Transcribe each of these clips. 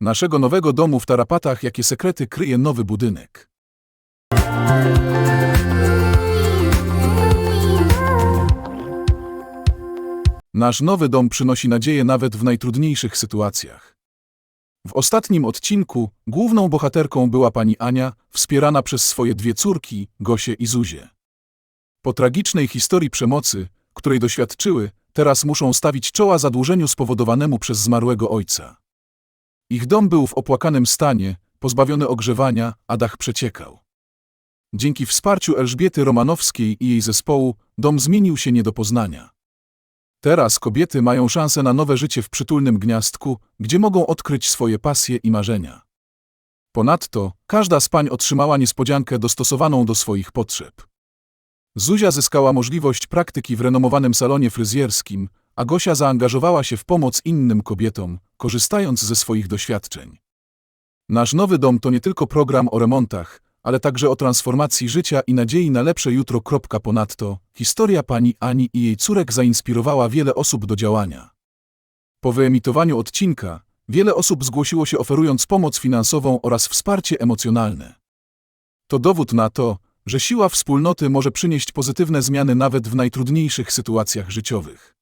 Naszego nowego domu w Tarapatach jakie sekrety kryje nowy budynek. Nasz nowy dom przynosi nadzieję nawet w najtrudniejszych sytuacjach. W ostatnim odcinku główną bohaterką była pani Ania, wspierana przez swoje dwie córki, Gosię i Zuzię. Po tragicznej historii przemocy, której doświadczyły, teraz muszą stawić czoła zadłużeniu spowodowanemu przez zmarłego ojca. Ich dom był w opłakanym stanie, pozbawiony ogrzewania, a dach przeciekał. Dzięki wsparciu Elżbiety Romanowskiej i jej zespołu dom zmienił się nie do poznania. Teraz kobiety mają szansę na nowe życie w przytulnym gniazdku, gdzie mogą odkryć swoje pasje i marzenia. Ponadto każda z pań otrzymała niespodziankę dostosowaną do swoich potrzeb. Zuzia zyskała możliwość praktyki w renomowanym salonie fryzjerskim, a Gosia zaangażowała się w pomoc innym kobietom, korzystając ze swoich doświadczeń. Nasz nowy dom to nie tylko program o remontach, ale także o transformacji życia i nadziei na lepsze jutro. Ponadto, historia pani Ani i jej córek zainspirowała wiele osób do działania. Po wyemitowaniu odcinka, wiele osób zgłosiło się oferując pomoc finansową oraz wsparcie emocjonalne. To dowód na to, że siła wspólnoty może przynieść pozytywne zmiany nawet w najtrudniejszych sytuacjach życiowych.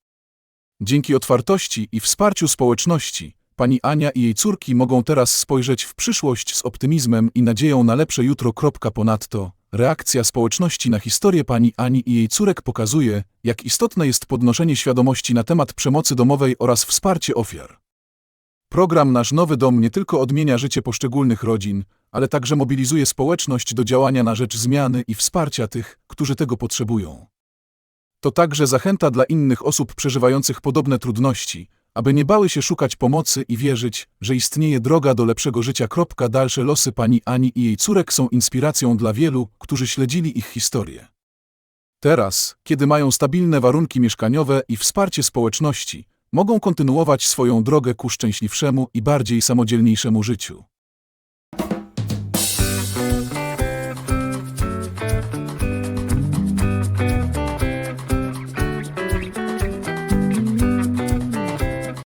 Dzięki otwartości i wsparciu społeczności, pani Ania i jej córki mogą teraz spojrzeć w przyszłość z optymizmem i nadzieją na lepsze jutro. Ponadto, reakcja społeczności na historię pani Ani i jej córek pokazuje, jak istotne jest podnoszenie świadomości na temat przemocy domowej oraz wsparcie ofiar. Program Nasz Nowy Dom nie tylko odmienia życie poszczególnych rodzin, ale także mobilizuje społeczność do działania na rzecz zmiany i wsparcia tych, którzy tego potrzebują. To także zachęta dla innych osób przeżywających podobne trudności, aby nie bały się szukać pomocy i wierzyć, że istnieje droga do lepszego życia. Dalsze losy pani Ani i jej córek są inspiracją dla wielu, którzy śledzili ich historię. Teraz, kiedy mają stabilne warunki mieszkaniowe i wsparcie społeczności, mogą kontynuować swoją drogę ku szczęśliwszemu i bardziej samodzielniejszemu życiu.